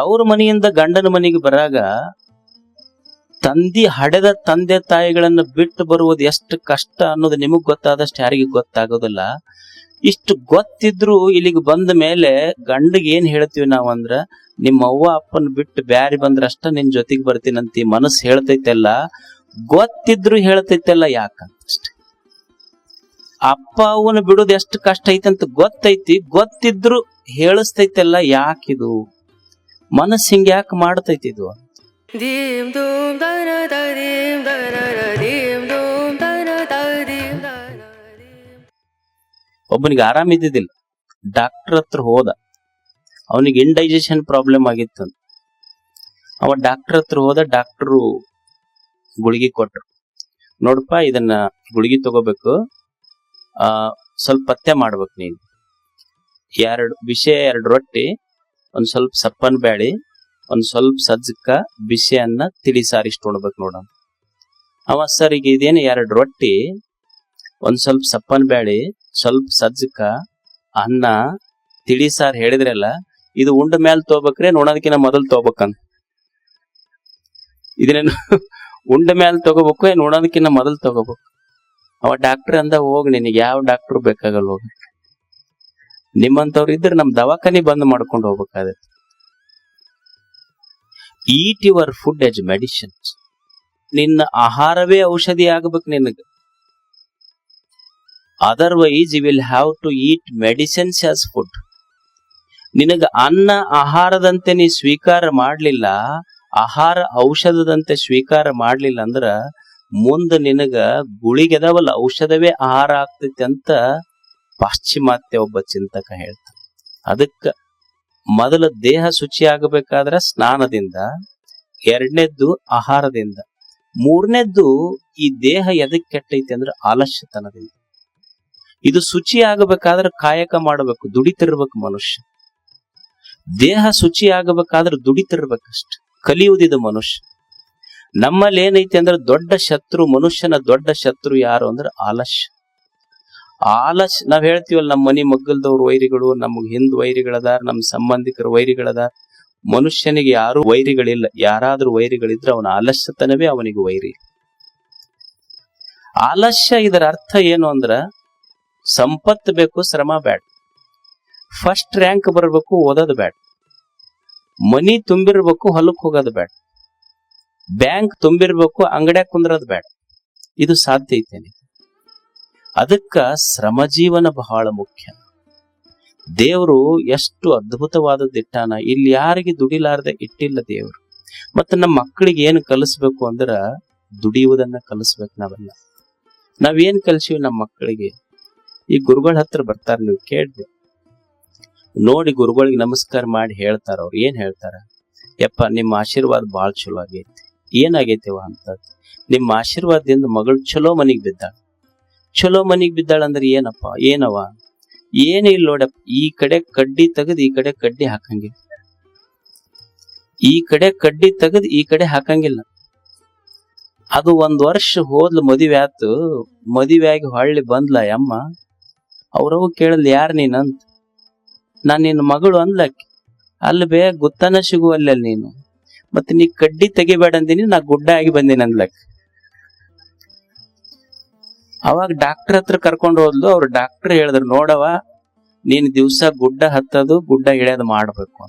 ತವ್ರ ಮನೆಯಿಂದ ಗಂಡನ ಮನೆಗೆ ಬರಾಗ ತಂದಿ ಹಡೆದ ತಂದೆ ತಾಯಿಗಳನ್ನು ಬಿಟ್ಟು ಬರುವುದು ಎಷ್ಟು ಕಷ್ಟ ಅನ್ನೋದು ನಿಮಗ್ ಗೊತ್ತಾದಷ್ಟು ಯಾರಿಗೆ ಗೊತ್ತಾಗೋದಿಲ್ಲ. ಇಷ್ಟು ಗೊತ್ತಿದ್ರು ಇಲ್ಲಿಗೆ ಬಂದ ಮೇಲೆ ಗಂಡಗೆ ಏನ್ ಹೇಳ್ತೀವಿ ನಾವಂದ್ರ ನಿಮ್ಮ ಅವ್ವ ಅಪ್ಪನ ಬಿಟ್ಟು ಬ್ಯಾರಿ ಬಂದ್ರ ಅಷ್ಟ ನಿನ್ ಜೊತೆಗೆ ಬರ್ತೀನಂತಿ ಮನಸ್ಸು ಹೇಳ್ತೈತೆಲ್ಲ, ಗೊತ್ತಿದ್ರು ಹೇಳ್ತೈತೆಲ್ಲ ಯಾಕಂತ ಅಷ್ಟೆ. ಅಪ್ಪ ಅವನ ಬಿಡೋದು ಎಷ್ಟು ಕಷ್ಟ ಐತೆ ಅಂತ ಗೊತ್ತೈತಿ, ಗೊತ್ತಿದ್ರು ಹೇಳಿಸ್ತೈತೆಲ್ಲ ಯಾಕಿದು? ಮನಸ್ಸು ಹಿಂಗೆ ಯಾಕೆ ಮಾಡ್ತೈತಿ ಇದು? ಒಬ್ಬನಿಗೆ ಆರಾಮ ಆರಾಮಿದ್ದಿದ್ದಿಲ್ಲ ಡಾಕ್ಟರ್ ಹತ್ರ ಹೋದ. ಅವನಿಗೆ ಇಂಡೈಜೆಷನ್ ಪ್ರಾಬ್ಲಮ್ ಆಗಿತ್ತು ಅವ ಡಾಕ್ಟರ್ ಹತ್ರ ಹೋದ ಡಾಕ್ಟರು ಗುಳಿಗೆ ಕೊಟ್ರು. ನೋಡಪ್ಪ ಇದನ್ನ ಗುಳಿಗೆ ತಗೋಬೇಕು. ಸ್ವಲ್ಪ ಪತ್ತೆ ಮಾಡ್ಬೇಕು ನೀನು. ಎರಡು ವಿಷಯ ಎರಡು ರೊಟ್ಟಿ. ಒಂದ್ ಸ್ವಲ್ಪ ಸಪ್ಪನ್ ಬ್ಯಾಳಿ, ಒಂದ್ ಸ್ವಲ್ಪ ಸಜ್ಜಕ ಬಿಸಿ ಅನ್ನ ತಿಳಿ ಸಾರಿಷ್ಟು ಉಣ್ಬೇಕು ನೋಡೋಣ. ಅವ ಸರ್ ಈಗ ಇದೇನು ಎರಡು ರೊಟ್ಟಿ, ಒಂದ್ ಸ್ವಲ್ಪ ಸಪ್ಪನ್ ಬ್ಯಾಳಿ, ಸ್ವಲ್ಪ ಸಜ್ಜಕ ಅನ್ನ, ತಿಳಿ ಸಾರ್ ಹೇಳಿದ್ರಲ್ಲ ಇದು ಉಂಡ ಮೇಲೆ ತಗೋಬೇಕ್ರೆ ನೋಡೋದಕ್ಕಿಂತ ಮೊದಲು ತಗೋಬೇಕಂತ ಇದನ್ನ ಉಂಡ ಮ್ಯಾಲ್ ತಗೋಬೇಕು ನೋಡೋದಕ್ಕಿಂತ ಮೊದಲು ತಗೋಬೇಕು. ಅವ ಡಾಕ್ಟರ್ ಅಂದ ಹೋಗ್ ನಿನಗೆ, ಯಾವ ಡಾಕ್ಟರ್ ಬೇಕಾಗಲ್ಲ ಹೋಗಿ. ನಿಮ್ಮಂತವ್ರು ಇದ್ರೆ ನಮ್ ದವಾಖಾನೆ ಬಂದ್ ಮಾಡ್ಕೊಂಡು ಹೋಗ್ಬೇಕಾಗತ್ತೆ. Eat your food as medicine ನಿನ್ನ ಆಹಾರವೇ ಔಷಧಿ ಆಗ್ಬೇಕು ನಿನಗೆ. Otherwise you will have to eat medicines as food ನಿನಗ ಅನ್ನ ಆಹಾರದಂತೆ ನೀ ಸ್ವೀಕಾರ ಮಾಡ್ಲಿಲ್ಲ, ಆಹಾರ ಔಷಧದಂತೆ ಸ್ವೀಕಾರ ಮಾಡ್ಲಿಲ್ಲ ಅಂದ್ರ ಮುಂದ ನಿನಗ ಗುಳಿಗೆದವಲ್ಲ, ಔಷಧವೇ ಆಹಾರ ಆಗ್ತೈತಿ ಅಂತ ಪಾಶ್ಚಿಮಾತ್ಯ ಒಬ್ಬ ಚಿಂತಕ ಹೇಳ್ತಾನೆ. ಅದಕ್ಕ ಮೊದಲ ದೇಹ ಶುಚಿ ಆಗಬೇಕಾದ್ರ ಸ್ನಾನದಿಂದ, ಎರಡನೇದ್ದು ಆಹಾರದಿಂದ, ಮೂರನೇದ್ದು ಈ ದೇಹ ಎದಕ್ ಕೆಟ್ಟೈತಿ ಅಂದ್ರೆ ಆಲಸ್ಯತನದಿಂದ ಇದು ಶುಚಿ ಆಗಬೇಕಾದ್ರೆ ಕಾಯಕ ಮಾಡಬೇಕು, ದುಡಿತಿರ್ಬೇಕು ಮನುಷ್ಯ. ದೇಹ ಶುಚಿ ಆಗಬೇಕಾದ್ರೆ ದುಡಿತಿರ್ಬೇಕಷ್ಟ, ಕಲಿಯುವುದಿದ ಮನುಷ್ಯ. ನಮ್ಮಲ್ಲಿ ಏನೈತಿ ಅಂದ್ರೆ ದೊಡ್ಡ ಶತ್ರು, ಮನುಷ್ಯನ ದೊಡ್ಡ ಶತ್ರು ಯಾರು ಅಂದ್ರೆ ಆಲಸ್ಯ ಆಲಸ್ಯ ನಾವ್ ಹೇಳ್ತೀವಲ್ಲ ನಮ್ಮ ಮನಿ ಮಗ್ಗಲ್ದವ್ರ ವೈರಿಗಳು ನಮಗ್ ಹಿಂದ್ ವೈರಿಗಳದಾರ ನಮ್ಮ ಸಂಬಂಧಿಕರ ವೈರಿಗಳದಾರ ಮನುಷ್ಯನಿಗೆ ಯಾರು ವೈರಿಗಳಿಲ್ಲ. ಯಾರಾದ್ರೂ ವೈರಿಗಳಿದ್ರೆ ಅವನ ಆಲಸ್ಯತನವೇ ಅವನಿಗೆ ವೈರಿ. ಆಲಸ್ಯ ಇದರ ಅರ್ಥ ಏನು ಅಂದ್ರ, ಸಂಪತ್ತು ಬೇಕು, ಶ್ರಮ ಬ್ಯಾಡ್. ಫಸ್ಟ್ ರ್ಯಾಂಕ್ ಬರಬೇಕು, ಓದೋದು ಬ್ಯಾಡ್. ಮನಿ ತುಂಬಿರ್ಬೇಕು, ಹೊಲಕ್ ಹೋಗೋದು ಬ್ಯಾಡ್. ಬ್ಯಾಂಕ್ ತುಂಬಿರ್ಬೇಕು, ಅಂಗಡ್ಯಾಗ ಕುಂದ್ರದ್ ಬ್ಯಾಡ್. ಇದು ಸಾಧ್ಯ ಐತೇನೆ ಅದಕ್ಕ ಶ್ರಮಜೀವನ ಬಹಳ ಮುಖ್ಯ. ದೇವರು ಎಷ್ಟು ಅದ್ಭುತವಾದದ್ದು ಇಟ್ಟಾನ, ಇಲ್ಲಿ ಯಾರಿಗೆ ದುಡಿಲಾರ್ದೆ ಇಟ್ಟಿಲ್ಲ ದೇವರು. ಮತ್ತ ನಮ್ಮ ಮಕ್ಕಳಿಗೆ ಏನು ಕಲಿಸ್ಬೇಕು ಅಂದ್ರ ದುಡಿಯುವುದನ್ನ ಕಲಿಸ್ಬೇಕು ನಾವೆಲ್ಲ. ನಾವೇನ್ ಕಲ್ಸಿವಿ ನಮ್ಮ ಮಕ್ಕಳಿಗೆ ಈ ಗುರುಗಳ ಹತ್ರ ಬರ್ತಾರ ನೀವು ಕೇಳ್ರಿ. ನೋಡಿ ಗುರುಗಳಿಗೆ ನಮಸ್ಕಾರ ಮಾಡಿ ಹೇಳ್ತಾರ ಅವ್ರು. ಏನ್ ಹೇಳ್ತಾರ? ಯಪ್ಪ, ನಿಮ್ಮ ಆಶೀರ್ವಾದ ಬಾಳ್ ಚಲೋ ಆಗೈತಿ. ಏನಾಗೈತಿವ ಅಂತ ನಿಮ್ಮ ಆಶೀರ್ವಾದದಿಂದ ಮಗಳು ಚಲೋ ಮನೆಗೆ ಬಿದ್ದಾಳ. ಚಲೋ ಮನಿಗ್ ಬಿದ್ದಾಳ ಅಂದ್ರೆ ಏನಪ್ಪ? ಏನವ ಏನಿಲ್ಲ ನೋಡಪ್ಪ, ಈ ಕಡೆ ಕಡ್ಡಿ ತೆಗದ್ ಈ ಕಡೆ ಕಡ್ಡಿ ಹಾಕಂಗಿಲ್ಲ ಈ ಕಡೆ ಕಡ್ಡಿ ತೆಗದ್ ಈ ಕಡೆ ಹಾಕಂಗಿಲ್ಲ. ಅದು ಒಂದ್ ವರ್ಷ ಹೋದ್ಲು ಮದುವೆ ಆತು ಮದುವೆ ಆಗಿ ಹೊಳ್ಳಿ ಬಂದ್ಲ ಯಮ್ಮ ಅವ್ರವ್ ಕೇಳಲ್ ಯಾರ್ ನೀನಂತ? ನಾನ್ ನಿನ್ನ ಮಗಳು ಅಂದ್ಲಕ್ಕೆ, ಅಲ್ಲಿ ಬೇಗ ಗುತ್ತನ ಸಿಗುವಲ್ಲ ನೀನು. ಮತ್ತೆ ನೀ ಕಡ್ಡಿ ತೆಗಿಬೇಡ ಅಂದಿನಿ, ನಾ ಗುಡ್ಡ ಆಗಿ ಬಂದಿನಿ ಅಂದ್ಲಕ್ ಅವಾಗ ಡಾಕ್ಟರ್ ಹತ್ರ ಕರ್ಕೊಂಡು ಹೋದ್ಲು, ಅವ್ರು ಡಾಕ್ಟರ್ ಹೇಳಿದ್ರು ನೋಡವ ನೀನ್ ದಿವ್ಸ ಗುಡ್ಡ ಹತ್ತದು, ಗುಡ್ಡ ಇಳಿಯೋದು ಮಾಡ್ಬೇಕು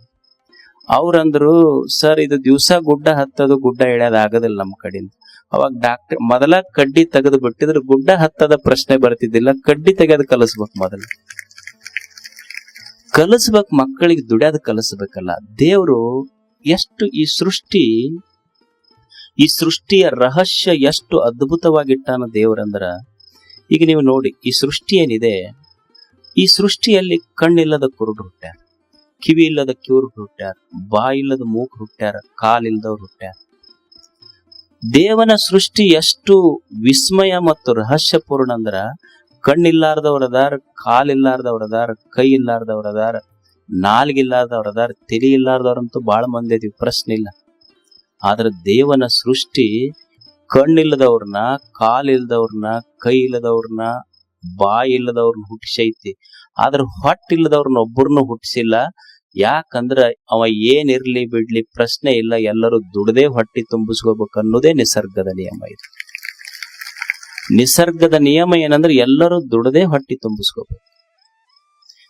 ಅವ್ರಂದ್ರು, ಸರ್, ಇದು ದಿವ್ಸ ಗುಡ್ಡ ಹತ್ತದು, ಗುಡ್ಡ ಇಳಿಯೋದು ಆಗೋದಿಲ್ಲ ನಮ್ಮ ಕಡೆಯಿಂದ ಅವಾಗ ಡಾಕ್ಟರ್ ಮೊದಲ ಕಡ್ಡಿ ತೆಗೆದು ಬಿಟ್ಟಿದ್ರೆ, ಗುಡ್ಡ ಹತ್ತದ ಪ್ರಶ್ನೆ ಬರ್ತಿದ್ದಿಲ್ಲ, ಕಡ್ಡಿ ತೆಗೆದು ಕಲಿಸ್ಬೇಕು ಮೊದಲು. ಕಲಿಸ್ಬೇಕು, ಮಕ್ಕಳಿಗೆ ದುಡಿಯೋದು ಕಲಿಸ್ಬೇಕಲ್ಲ. ದೇವರು ಎಷ್ಟು ಈ ಸೃಷ್ಟಿ, ಈ ಸೃಷ್ಟಿಯ ರಹಸ್ಯ ಎಷ್ಟು ಅದ್ಭುತವಾಗಿಟ್ಟಾನ ದೇವ್ರಂದ್ರ ಈಗ ನೀವು ನೋಡಿ, ಈ ಸೃಷ್ಟಿ ಏನಿದೆ? ಈ ಸೃಷ್ಟಿಯಲ್ಲಿ ಕಣ್ಣಿಲ್ಲದ ಕುರುಡು ಹುಟ್ಟ್ಯಾರ, ಕಿವಿ ಇಲ್ಲದ ಕ್ಯೂರ್ ಹುಟ್ಟ್ಯಾರ, ಬಾಯಿ ಇಲ್ಲದ ಮೂಗು ಹುಟ್ಟ್ಯಾರ ಕಾಲಿಲ್ಲದವ್ರು ಹುಟ್ಟ್ಯಾರ. ದೇವನ ಸೃಷ್ಟಿ ಎಷ್ಟು ವಿಸ್ಮಯ ಮತ್ತು ರಹಸ್ಯಪೂರ್ಣ ಅಂದ್ರ ಕಣ್ಣಿಲ್ಲಾರ್ದವ್ರದಾರ ಕಾಲಿಲ್ಲಾರ್ದವ್ರದಾರ ಕೈ ಇಲ್ಲಾರ್ದವ್ರದಾರ ನಾಲ್ಗಿಲ್ಲಾರ್ದವ್ರದಾರ ತಿಳಿ ಇಲ್ಲಾರ್ದವ್ರಂತೂ ಬಾಳ ಮಂದಿ ಪ್ರಶ್ನೆ ಇಲ್ಲ. ಆದ್ರೆ ದೇವನ ಸೃಷ್ಟಿ ಕಣ್ಣಿಲ್ಲದವ್ರನ್ನ ಕಾಲಿಲ್ದವ್ರನ್ನ ಕೈ ಇಲ್ಲದವ್ರನ್ನ ಬಾಯಿ ಇಲ್ಲದವ್ರನ್ನ ಹುಟ್ಟಿಸೈತಿ. ಆದ್ರೆ ಹೊಟ್ಟಿಲ್ಲದವ್ರನ್ನ ಒಬ್ಬರನ್ನು ಹುಟ್ಟಿಸಿಲ್ಲ. ಯಾಕಂದ್ರ ಅವ ಏನಿರ್ಲಿ ಬಿಡ್ಲಿ ಪ್ರಶ್ನೆ ಇಲ್ಲ, ಎಲ್ಲರೂ ದುಡದೆ ಹೊಟ್ಟಿ ಅನ್ನೋದೇ ನಿಸರ್ಗದ ನಿಯಮ ಇದು. ನಿಸರ್ಗದ ನಿಯಮ ಏನಂದ್ರೆ ಎಲ್ಲರೂ ದುಡದೆ ಹೊಟ್ಟಿ ತುಂಬಿಸ್ಕೋಬೇಕು.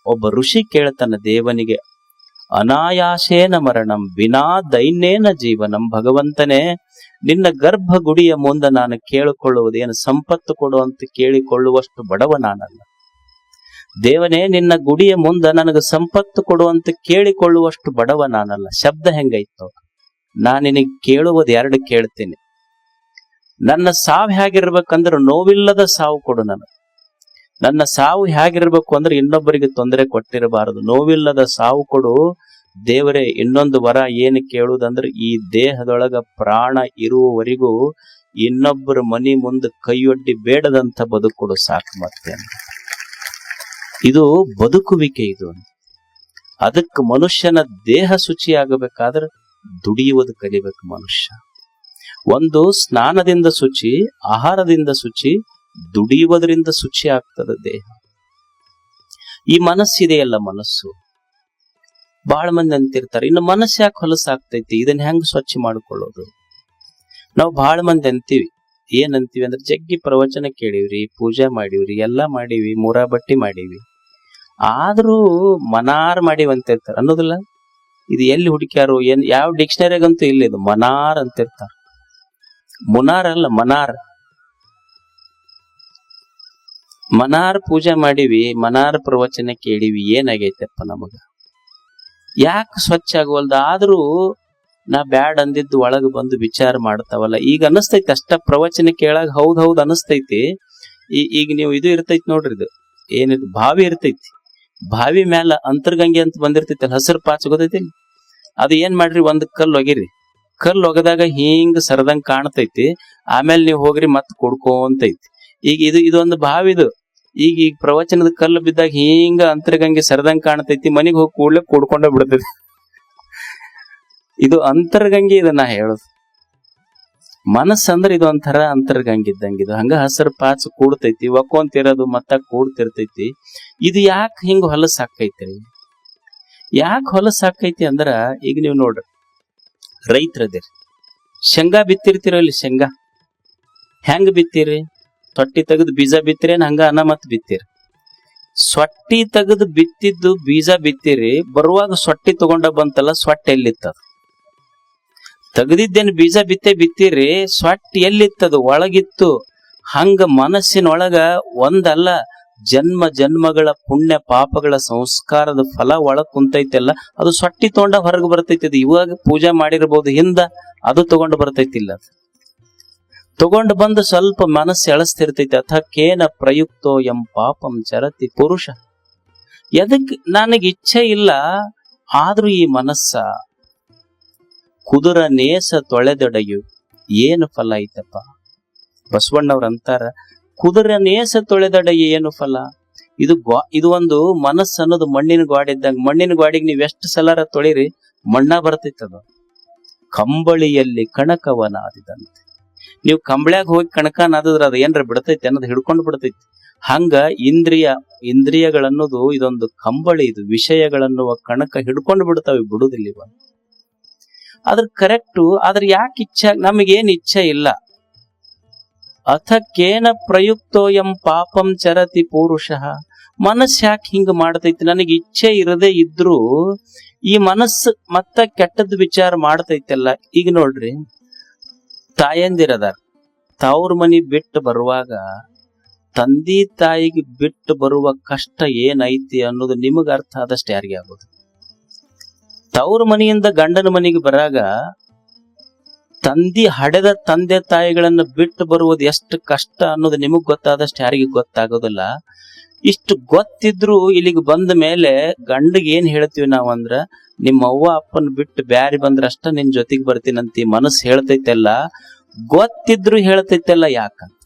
ಒಬ್ಬ ಋಷಿ ಕೇಳ್ತಾನ ದೇವನಿಗೆ ಅನಾಯಾಸೇನ ಮರಣಂ ವಿನಾ ದೈನ್ಯೇನ ಜೀವನಂ. ಭಗವಂತನೇ, ನಿನ್ನ ಗರ್ಭ ಗುಡಿಯ ಮುಂದೆ ನಾನು ಕೇಳಿಕೊಳ್ಳುವುದೇನು? ಸಂಪತ್ತು ಕೊಡುವಂತ ಕೇಳಿಕೊಳ್ಳುವಷ್ಟು ಬಡವ ನಾನಲ್ಲ. ದೇವನೇ, ನಿನ್ನ ಗುಡಿಯ ಮುಂದೆ ನನಗೆ ಸಂಪತ್ತು ಕೊಡುವಂತ ಕೇಳಿಕೊಳ್ಳುವಷ್ಟು ಬಡವ ನಾನಲ್ಲ. ಶಬ್ದ ಹೆಂಗೈತೋ? ನಾನು ನಿನಗೆ ಕೇಳುವುದು ಎರಡು ಕೇಳ್ತೀನಿ. ನನ್ನ ಸಾವು ಹೇಗಿರ್ಬೇಕಂದ್ರೆ ನೋವಿಲ್ಲದ ಸಾವು ಕೊಡು ನನಗೆ. ನನ್ನ ಸಾವು ಹೇಗಿರ್ಬೇಕು ಅಂದ್ರೆ ಇನ್ನೊಬ್ಬರಿಗೆ ತೊಂದರೆ ಕೊಟ್ಟಿರಬಾರದು. ನೋವಿಲ್ಲದ ಸಾವು ಕೊಡು. ದೇವರೇ, ಇನ್ನೊಂದು ವರ ಏನು ಕೇಳುವುದಂದ್ರೆ ಈ ದೇಹದೊಳಗ ಪ್ರಾಣ ಇರುವವರೆಗೂ ಇನ್ನೊಬ್ಬರ ಮನಿ ಮುಂದೆ ಕೈಯೊಡ್ಡಿ ಬೇಡದಂತ ಬದುಕೊಡು ಸಾಕು ಮತ್ತೆ. ಇದು ಬದುಕುವಿಕೆ ಇದು. ಅದಕ್ಕೆ ಮನುಷ್ಯನ ದೇಹ ಶುಚಿಯಾಗಬೇಕಾದ್ರೆ ದುಡಿಯುವುದು ಕಲಿಬೇಕು ಮನುಷ್ಯ. ಒಂದು ಸ್ನಾನದಿಂದ ಶುಚಿ, ಆಹಾರದಿಂದ ಶುಚಿ ದುಡಿಯುವುದರಿಂದ ಶುಚಿ ಆಗ್ತದೆ ದೇಹ. ಈ ಮನಸ್ಸಿದೆಯಲ್ಲ ಮನಸ್ಸು? ಬಹಳ ಮಂದಿ ಅಂತಿರ್ತಾರೆ, ಇನ್ನು ಮನಸ್ಸು ಯಾಕೆ ಹೊಲಸಾಗ್ತೈತಿ ಇದನ್ನ ಹೆಂಗ್ ಸ್ವಚ್ಛ ಮಾಡ್ಕೊಳ್ಳೋದು? ನಾವು ಬಹಳ ಮಂದಿ ಅಂತೀವಿ. ಏನ್ ಅಂತೀವಿ ಅಂದ್ರೆ, ಜಗ್ಗಿ ಪ್ರವಚನ ಕೇಳಿವ್ರಿ, ಪೂಜಾ ಮಾಡಿವ್ರಿ, ಎಲ್ಲಾ ಮಾಡಿವಿ, ಮೂರಾ ಬಟ್ಟಿ ಮಾಡೀವಿ. ಆದ್ರೂ ಮನಾರ್ ಮಾಡಿವಿ ಅಂತಿರ್ತಾರ. ಅನ್ನೋದಿಲ್ಲ? ಇದು ಎಲ್ಲಿ ಹುಡುಕ್ಯಾರು? ಏನ್, ಯಾವ ಡಿಕ್ಷನರಿಗಂತೂ ಇಲ್ಲ ಇದು. ಮನಾರ್ ಅಂತಿರ್ತಾರ. ಮುನಾರ್ ಅಲ್ಲ, ಮನಾರ್. ಮನಾರ್ ಪೂಜೆ ಮಾಡಿವಿ, ಮನಾರ್ ಪ್ರವಚನ ಕೇಳಿವಿ, ಏನಾಗೈತಪ್ಪ ನಮಗ? ಯಾಕೆ ಸ್ವಚ್ಛ ಆಗುವಲ್ದ? ಆದ್ರೂ ನಾ ಬ್ಯಾಡ್ ಅಂದಿದ್ದು ಒಳಗೆ ಬಂದು ವಿಚಾರ ಮಾಡ್ತಾವಲ್ಲ. ಈಗ ಅನಸ್ತೈತಿ ಅಷ್ಟ ಪ್ರವಚನ ಕೇಳಾಗ ಹೌದ್ ಹೌದ್ ಅನಸ್ತೈತಿ. ಈಗ ನೀವು ಇದು ಇರ್ತೈತಿ ನೋಡ್ರಿ ಇದು. ಏನಿದ್ ಬಾವಿ ಇರ್ತೈತಿ. ಬಾವಿ ಮ್ಯಾಲ ಅಂತರ್ಗಂಗೆ ಅಂತ ಬಂದಿರ್ತೈತಿ ಹಸಿರು ಪಾಚ ಗೊತ್ತೈತಿ ಅದು ಏನ್ ಮಾಡ್ರಿ, ಒಂದ್ ಕಲ್ಲು ಒಗಿರಿ. ಕಲ್ಲು ಒಗದಾಗ ಹಿಂಗ್ ಸರದಂಗ್ ಕಾಣ್ತೈತಿ. ಆಮೇಲೆ ನೀವು ಹೋಗ್ರಿ ಮತ್ ಕುಡ್ಕೊಂತೈತಿ. ಈಗ ಇದು, ಇದೊಂದು ಬಾವಿದು. ಈಗ ಈಗ ಪ್ರವಚನದ ಕಲ್ಲು ಬಿದ್ದಾಗ ಹಿಂಗ ಅಂತರ್ಗಂಗೆ ಸರದಂಗ್ ಕಾಣ್ತೈತಿ, ಮನೆಗೆ ಹೋಗಿ ಕೂಡ್ಲೆ ಕೂಡ್ಕೊಂಡ ಬಿಡ್ತೈತಿ. ಇದು ಅಂತರ್ಗಂಗೆ ಇದನ್ನ ಹೇಳುದು. ಮನಸ್ಸಂದ್ರ ಇದು ಒಂಥರ ಅಂತರ್ಗಂಗೆ ಇದ್ದಂಗ ಇದು. ಹಂಗ ಹಸರು ಪಾಚು ಕೂಡ್ತೈತಿ ಒಕ್ಕೊಂತಿರೋದು ಮತ್ತ ಕೂಡ್ತಿರ್ತೈತಿ. ಇದು ಯಾಕೆ ಹಿಂಗ ಹೊಲಸ್ ಹಾಕೈತ್ರಿ? ಯಾಕೆ ಹೊಲಸ್ ಹಾಕೈತಿ ಅಂದ್ರ, ಈಗ ನೀವು ನೋಡ್ರಿ. ರೈತರದಿರಿ. ಶೇಂಗಾ ಬಿತ್ತಿರ್ತೀರಲ್ಲಿ ಶೇಂಗಾ? ಹೆಂಗ್ ಬಿತ್ತೀರಿ? ತೊಟ್ಟಿ ತೆಗೆದು ಬೀಜ ಬಿತ್ತಿರೇನು ಹಂಗ ಅನ್ನ ಮತ್ತೆ ಬಿತ್ತಿರಿ. ಸೊಟ್ಟಿ ತೆಗೆದು ಬಿತ್ತಿದ್ದು ಬೀಜ ಬಿತ್ತಿರಿ, ಬರುವಾಗ ಸೊಟ್ಟಿ ತಗೊಂಡ ಬಂತಲ್ಲ, ಸೊಟ್ಟ ಎಲ್ಲಿತ್ತದ? ತೆಗೆದಿದ್ದೇನು ಬೀಜ ಬಿತ್ತೆ ಬಿತ್ತಿರಿ, ಸೊಟ್ಟ ಎಲ್ಲಿತ್ತದು? ಒಳಗಿತ್ತು. ಹಂಗ ಮನಸ್ಸಿನೊಳಗ ಒಂದಲ್ಲ, ಜನ್ಮ ಜನ್ಮಗಳ ಪುಣ್ಯ ಪಾಪಗಳ ಸಂಸ್ಕಾರದ ಫಲ ಒಳಗ್ ಕುಂತೈತಲ್ಲ, ಅದು ಸೊಟ್ಟಿ ತಗೊಂಡ ಹೊರಗೆ ಬರ್ತೈತಿ ಇವಾಗ ಪೂಜೆ ಮಾಡಿರ್ಬೋದು ಹಿಂದ, ಅದು ತಗೊಂಡು ಬರ್ತೈತಿಲ್ಲ. ತಗೊಂಡು ಬಂದು ಸ್ವಲ್ಪ ಮನಸ್ಸು ಎಳಸ್ತಿರ್ತೈತಿ. ಅಥ ಕೇನ ಪ್ರಯುಕ್ತೋ ಎಂ ಪಾಪಂ ಚರತಿ ಪುರುಷ. ಎದಕ್ ನನಗೆ ಇಚ್ಛೆ ಇಲ್ಲ, ಆದ್ರೂ ಈ ಮನಸ್ಸ ಕುದುರ ನೇಸ ತೊಳೆದೊಡೆಯು. ಏನು ಫಲ ಐತಪ್ಪ? ಬಸವಣ್ಣವ್ರ ಅಂತಾರ, ಕುದುರೆ ನೇಸ ತೊಳೆದೊಡೆಯು ಏನು ಫಲ? ಇದು ಗ್ವಾ, ಇದು ಒಂದು ಮನಸ್ಸು ಅನ್ನೋದು ಮಣ್ಣಿನ ಗಾಡಿ ಇದ್ದಂಗ ಮಣ್ಣಿನ ಗಾಡಿಗೆ ನೀವ್ ಎಷ್ಟು ಸಲರ ತೊಳಿರಿ, ಮಣ್ಣ ಬರ್ತೈತದ. ಕಂಬಳಿಯಲ್ಲಿ ಕಣಕವನಾದಿದಂತೆ. ನೀವು ಕಂಬಳ್ಯಾಗ ಹೋಗಿ ಕಣಕ ನಾದದ್ರ ಅದ ಏನ್ರ ಬಿಡ್ತೈತಿ ಅನ್ನೋದು ಹಿಡ್ಕೊಂಡು ಬಿಡ್ತೈತಿ. ಹಂಗ ಇಂದ್ರಿಯ ಇಂದ್ರಿಯಗಳನ್ನೋದು ಇದೊಂದು ಕಂಬಳಿ, ಇದು ವಿಷಯಗಳನ್ನುವ ಕಣಕ ಹಿಡ್ಕೊಂಡು ಬಿಡ್ತಾವೆ ಬಿಡುದಿಲ್ಲ ಇವ ಅದ್ರ ಕರೆಕ್ಟು ಆದ್ರೆ ಯಾಕೆ ಇಚ್ಛೆ, ನಮಗೇನ್ ಇಚ್ಛೆ ಇಲ್ಲ. ಅಥ ಕೇನ ಪ್ರಯುಕ್ತೋ ಎಂ ಪಾಪಂ ಚರತಿ ಪುರುಷ. ಮನಸ್ಸು ಯಾಕೆ ಹಿಂಗ ಮಾಡ್ತೈತಿ? ನನಗೆ ಇಚ್ಛೆ ಇರದೇ ಇದ್ರು ಈ ಮನಸ್ಸು ಮತ್ತ ಕೆಟ್ಟದ್ ವಿಚಾರ ಮಾಡ್ತೈತಲ್ಲ. ಈಗ ನೋಡ್ರಿ ತಾಯಂದಿರದಾರ. ತವ್ರ ಮನಿ ಬಿಟ್ಟು ಬರುವಾಗ, ತಂದಿ ತಾಯಿಗೆ ಬಿಟ್ಟು ಬರುವ ಕಷ್ಟ ಏನೈತಿ ಅನ್ನೋದು ನಿಮಗ ಅರ್ಥ ಆದಷ್ಟು ಯಾರಿಗೆ ಆಗೋದು ತವ್ರ ಮನೆಯಿಂದ ಗಂಡನ ಮನೆಗೆ ಬರಾಗ, ತಂದಿ ಹಡೆದ ತಂದೆ ತಾಯಿಗಳನ್ನ ಬಿಟ್ಟು ಬರುವುದು ಎಷ್ಟು ಕಷ್ಟ ಅನ್ನೋದು ನಿಮಗ್ ಗೊತ್ತಾದಷ್ಟು ಯಾರಿಗೆ ಗೊತ್ತಾಗೋದಿಲ್ಲ. ಇಷ್ಟು ಗೊತ್ತಿದ್ರು ಇಲ್ಲಿಗೆ ಬಂದ ಮೇಲೆ ಗಂಡಗೆ ಏನ್ ಹೇಳ್ತೀವಿ ನಾವಂದ್ರ ನಿಮ್ಮ ಅವ್ವ ಅಪ್ಪನ ಬಿಟ್ಟು ಬ್ಯಾರಿ ಬಂದ್ರಷ್ಟ ನಿನ್ ಜೊತೆಗೆ ಬರ್ತೀನಂತ ಮನಸ್ಸು ಹೇಳ್ತೈತೆಲ್ಲ, ಗೊತ್ತಿದ್ರು ಹೇಳ್ತೈತೆಲ್ಲ ಯಾಕಂತ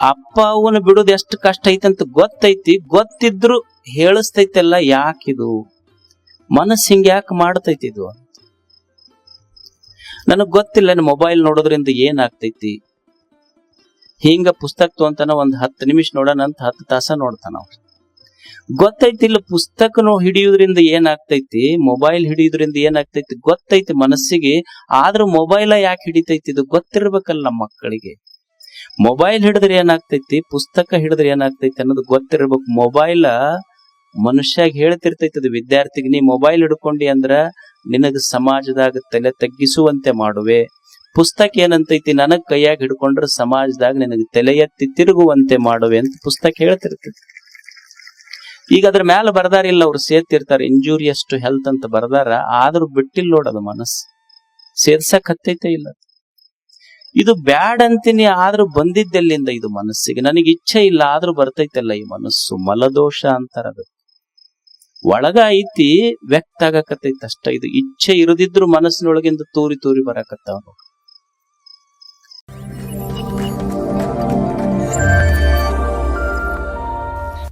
ಅಪ್ಪ ಅವನ ಬಿಡೋದು ಎಷ್ಟು ಕಷ್ಟ ಐತಂತ ಗೊತ್ತೈತಿ, ಗೊತ್ತಿದ್ರು ಹೇಳಿಸ್ತೈತೆಲ್ಲ ಯಾಕಿದು? ಮನಸ್ಸು ಹಿಂಗ ಯಾಕೆ ಮಾಡ್ತೈತಿ ಇದು? ನನಗ್ ಗೊತ್ತಿಲ್ಲ ಮೊಬೈಲ್ ನೋಡೋದ್ರಿಂದ ಏನಾಗ್ತೈತಿ? ಹಿಂಗ ಪುಸ್ತಕ ತಗೊಂತಾನ ಒಂದ್ ಹತ್ತು ನಿಮಿಷ ನೋಡೋಣ ಅಂತ ಹತ್ತು ತಾಸ ನೋಡ್ತಾನ ಅವ ಗೊತ್ತೈತಿ ಇಲ್ಲ ಪುಸ್ತಕನು ಹಿಡಿಯುವುದ್ರಿಂದ ಏನಾಗ್ತೈತಿ ಮೊಬೈಲ್ ಹಿಡಿಯೋದ್ರಿಂದ ಏನಾಗ್ತೈತಿ, ಗೊತ್ತೈತಿ ಮನಸ್ಸಿಗೆ, ಆದ್ರೂ ಮೊಬೈಲ ಯಾಕೆ ಹಿಡಿತೈತಿ ಇದು ಗೊತ್ತಿರ್ಬೇಕಲ್ಲ ನಮ್ಮ ಮಕ್ಕಳಿಗೆ. ಮೊಬೈಲ್ ಹಿಡಿದ್ರೆ ಏನಾಗ್ತೈತಿ, ಪುಸ್ತಕ ಹಿಡಿದ್ರೆ ಏನಾಗ್ತೈತಿ ಅನ್ನೋದು ಗೊತ್ತಿರ್ಬೇಕು. ಮೊಬೈಲ ಮನುಷ್ಯಾಗ ಹೇಳ್ತಿರ್ತೈತಿ ಅದು, ವಿದ್ಯಾರ್ಥಿಗೆ ನೀ ಮೊಬೈಲ್ ಹಿಡ್ಕೊಂಡಿ ಅಂದ್ರ ನಿನಗ ಸಮಾಜದಾಗ ತಲೆ ತಗ್ಗಿಸುವಂತೆ ಮಾಡುವೆ. ಪುಸ್ತಕ ಏನಂತೈತಿ, ನನಗ್ ಕೈಯಾಗ ಹಿಡ್ಕೊಂಡ್ರೆ ಸಮಾಜದಾಗ ನಿನಗೆ ತಲೆ ಎತ್ತಿ ತಿರುಗುವಂತೆ ಮಾಡುವೆ ಅಂತ ಪುಸ್ತಕ ಹೇಳ್ತಿರ್ತೈತಿ. ಈಗ ಅದ್ರ ಮ್ಯಾಲ ಬರ್ದಾರಿಲ್ಲ ಅವ್ರು ಸೇರ್ತಿರ್ತಾರೆ. ಇಂಜೂರಿಯಸ್ ಟು ಹೆಲ್ತ್ ಅಂತ ಬರ್ದಾರ. ಆದ್ರೂ ಬಿಟ್ಟಿಲ್ಲ ನೋಡದು ಮನಸ್ಸು. ಸೇರ್ಸಕ್ ಹತ್ತೈತೆ ಇಲ್ಲ ಇದು ಬ್ಯಾಡ್ ಅಂತೀನಿ, ಆದ್ರೂ ಬಂದಿದ್ದೆಲ್ಲಿಂದ ಇದು ಮನಸ್ಸಿಗೆ? ನನಗೆ ಇಚ್ಛೆ ಇಲ್ಲ, ಆದ್ರೂ ಬರ್ತೈತಲ್ಲ ಈ ಮನಸ್ಸು. ಮಲದೋಷ ಅಂತಾರ ಅದು. ಒಳಗ ಐತಿ, ವ್ಯಕ್ತ ಆಗಕತ್ತೈತಷ್ಟ ಇದು ಇಚ್ಛೆ ಇರದಿದ್ರು ಮನಸ್ಸಿನೊಳಗಿಂದ ತೂರಿ ತೂರಿ ಬರಕತ್ತಾವ